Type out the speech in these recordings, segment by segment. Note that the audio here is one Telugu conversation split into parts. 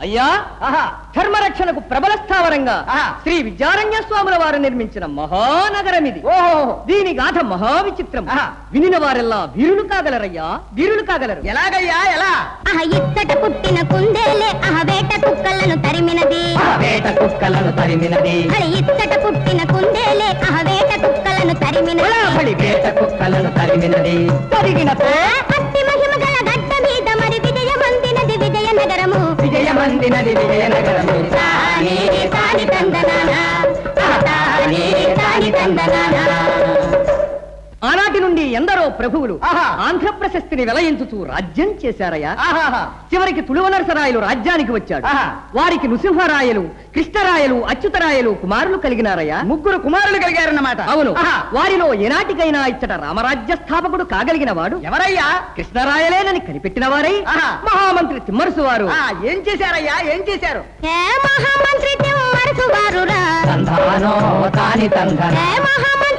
అయ్యా? ఆహా. ఆడంబరంగా ఆహా. శ్రీ విద్యారణ్య స్వాముల వారు నిర్మించిన మహానగరం ఇది ఓహో. దీని గాథ మహావిచిత్రం. వినిన వారెల్లా వీరులు కాగలరయ్యా? వీరులు కాగలరు. ఎలాగయ్యా? ఎలా? ఇచ్చట పుట్టిన కుందేలే అహ వేట కుక్కలను తరిమినది. వేట కుక్కలను తరిమినది. అలి ఇచ్చట పుట్టిన కుందేలే అహ వేట కుక్కలను తరిమినది. వేట కుక్కలను తరిమినది. తరిగిన విజయమందినది విజయనగరము. తానే తాని తందనానా ఆ తానే తాని తందనా ఆనాటి నుండి ఎందరో ప్రభువులు ఆహా. ఆంధ్ర ప్రశస్తిని వెలయించుతూ రాజ్యం చేశారయ్యా. చివరికి తుಳುవనరసరాయలు రాజ్యానికి వచ్చాడు. వారికి నృసింహరాయలు కృష్ణరాయలు అచ్యుతరాయలు కుమారులు కలిగినారయ్యా. ముగ్గురు కుమారులు కలిగారన్నమాట. అవును. ఆహా. వారిలో ఏనాటికైనా ఇచ్చట రామరాజ్య స్థాపకుడు కాగలిగిన వాడు ఎవరయ్యా? కృష్ణరాయలేనని కనిపెట్టిన వారై ఆహా. మహామంత్రి తిమ్మరసు వారు ఆ, ఏం చేశారయ్యా? ఏం చేశారు? ఏ మహామంత్రి తిమ్మరసు వారురా తంధానో తాని తంధన. ఏ మహామంత్రి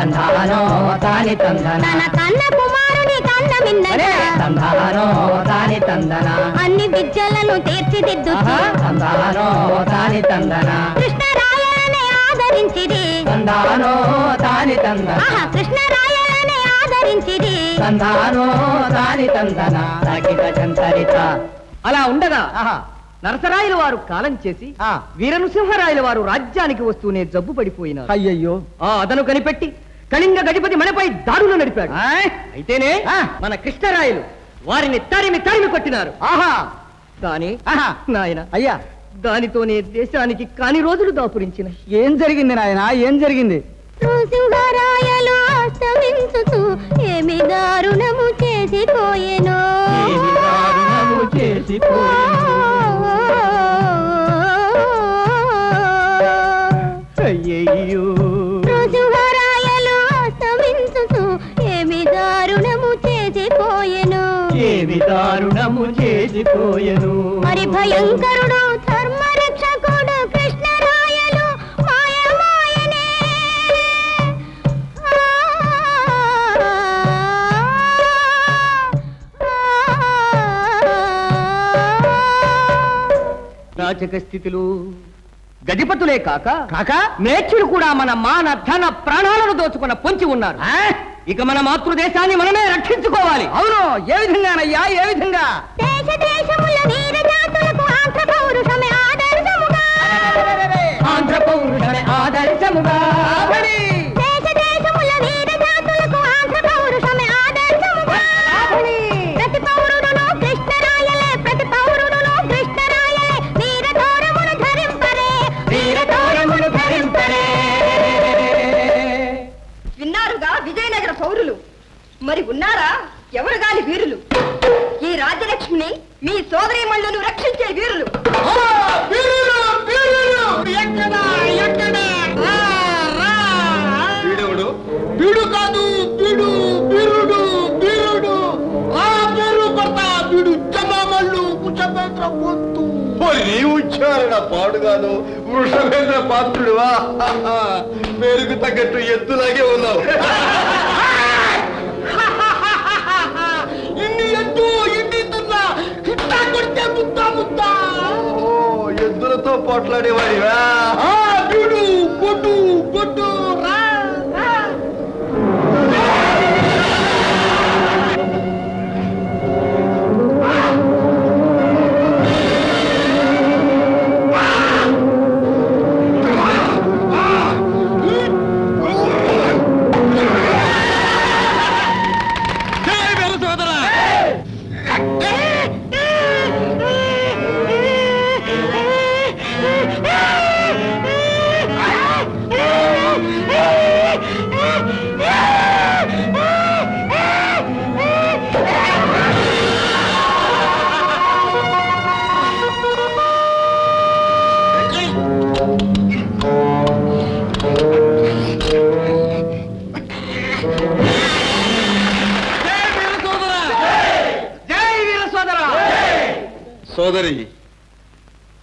తంధానో తాని తంధన తన కన్న కుమారుని కన్న తంధానో తాని తందన? అన్ని విద్యలను తీర్చిదిద్దు తందానో తాని తందన? కృష్ణరాయలనే ఆదరించిది తందానో తాని తందన? కృష్ణరాయలనే ఆదరించిది తందానో తాని తందన? తగిన చంతరిత అలా ఉండగా. నరసరాయల వారు కాలం చేసి ఆ. వీరనృసింహరాయల వారు రాజ్యానికి వస్తూనే జబ్బు పడిపోయినారు. అయ్యయ్యో. ఆ అదను కనిపెట్టి కళింగ గడిపతి మనపై దాడులు నడిపాడు. ఆయ్. అయితేనే. మన కృష్ణరాయలు వారిని తరిమి తరిమి కొట్టినారు. ఆహా. కానీ ఆహా. నాయన అయ్యా. దానితోనే దేశానికి కాని రోజులు దాపురించిన. ఏం జరిగింది నాయన? ఏం జరిగింది? నృసింహరాయలు అస్తమించుతూ ఏమి దారుణము చేసిపోయెను? అయ్యయ్యో ఏమి దారుణము చేసిపోయను. మరి భయంకరుడు ధర్మరక్షకుడు కృష్ణరాయలు మాయమాయనే. రాజక స్థితిలో గజపతులే కాక కాక? మేచ్చులు కూడా మన మాన ధన ప్రాణాలను దోచుకున్న పొంచి ఉన్నారు. ఆ? ఇక మన మాతృదేశాన్ని మనమే రక్షించుకోవాలి. అవును ఏ విధంగానయ్యా ఏ విధంగా? దేశ దేశముల ఓరి నీ ఉచ్చారణ పాడుగాను. వృషభేంద్ర పాత్రుడువా? పేరుకు తగ్గట్టు ఎద్దులాగే ఉన్నావు. ఇన్ని ఎద్దు సోదరి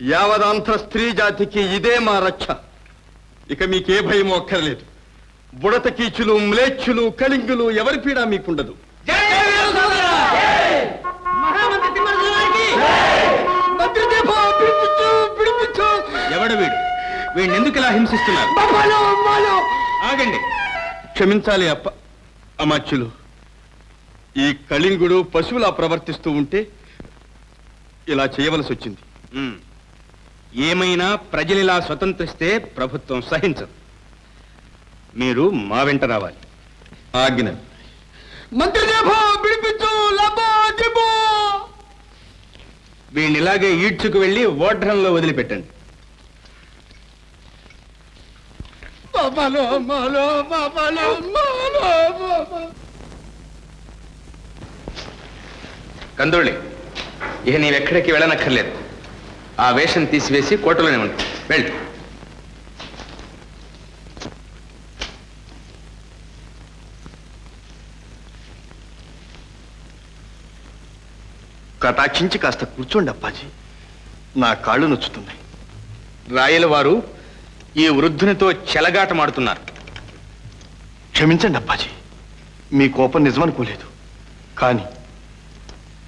యావదాంధ్ర స్త్రీ జాతికి ఇదే మా రక్ష. ఇక మీకే భయం అక్కర్లేదు. బుడత కీచులు మ్లేచ్చులు కలింగులు ఎవరి పీడ మీకుండదు. ఎవడు వీడు? వీడిని ఎందుకు ఇలా హింసిస్తున్నారు ఆగండి. క్షమించాలి అప్ప అమాచ్యులు. ఈ కళింగుడు పశువులా ప్రవర్తిస్తూ ఉంటే ఇలా చేయవలసి వచ్చింది. ఏమైనా ప్రజలు ఇలా స్వతంత్రిస్తే ప్రభుత్వం సహించదు. మీరు మా వెంట రావాలి. ఆజ్ఞ వీడిని ఇలాగే ఈడ్చుకు వెళ్ళి ఓడ్రంలో వదిలిపెట్టండి. బాబాలు మాలో బాబాలు మాలో బాబా. కందుళ్ళి ఇక నీవెక్కడికి వెళ్ళనక్కర్లేదు. ఆ వేషం తీసివేసి కోటలోనే ఉంది వెళ్ళు. కటాక్షించి కాస్త కూర్చోండి అప్పాజీ. నా కాళ్ళు నొచ్చుతున్నాయి. రాయల వారు ఈ వృద్ధునితో చెలగాటమాడుతున్నారు. క్షమించండి అప్పాజీ. మీ కోపం నిజమనుకోలేదు. కానీ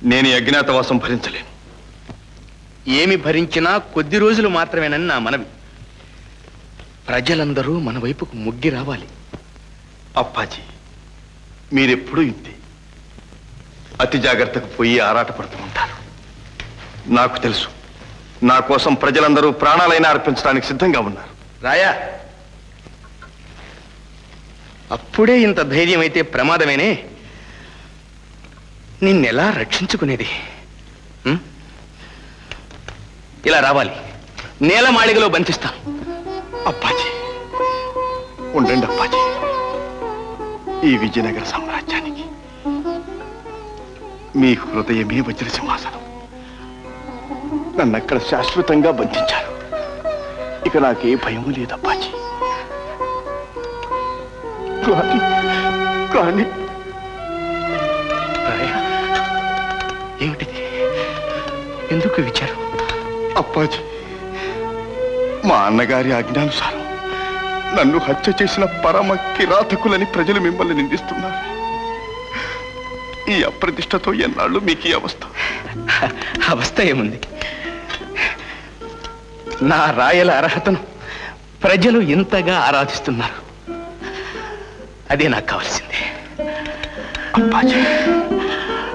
నేను ఈ అజ్ఞాతవాసం భరించలేను. ఏమి భరించినా కొద్ది రోజులు మాత్రమేనని నా మనవి. ప్రజలందరూ మన వైపుకు ముగ్గి రావాలి. అప్పాజీ మీరెప్పుడూ ఇంతే. అతి జాగ్రత్తకు పోయి ఆరాటపడుతూ ఉంటారు. నాకు తెలుసు నా కోసం ప్రజలందరూ ప్రాణాలైనా అర్పించడానికి సిద్ధంగా ఉన్నారు. రాయా అప్పుడే ఇంత ధైర్యం అయితే ప్రమాదమేనే? నిన్నెలా రక్షించుకునేది? ఇలా రావాలి. నేల మాళిగలో బంధిస్తాను అప్పాజీ ఉండండి అప్పాజీ. ఈ విజయనగర సామ్రాజ్యానికి మీ హృదయమే వజ్ర సింహాసనం. నన్ను అక్కడ శాశ్వతంగా బంధించారు. ఇక నాకే భయం లేదు అప్పాజీ. కానీ కానీ ఏమిటిది ఎందుకు విచారం? అప్పాజీ మా అన్నగారి ఆజ్ఞానుసారం నన్ను హత్య చేసిన పరమ కిరాతకులని ప్రజలు మిమ్మల్ని నిందిస్తున్నారు. ఈ అప్రతిష్టతో ఎన్నాళ్ళు మీకు ఈ అవస్థ? అవస్థ ఏముంది? నా రాయల అర్హతను ప్రజలు ఇంతగా ఆరాధిస్తున్నారు. అదే నాకు కావాల్సింది. అప్పాజీ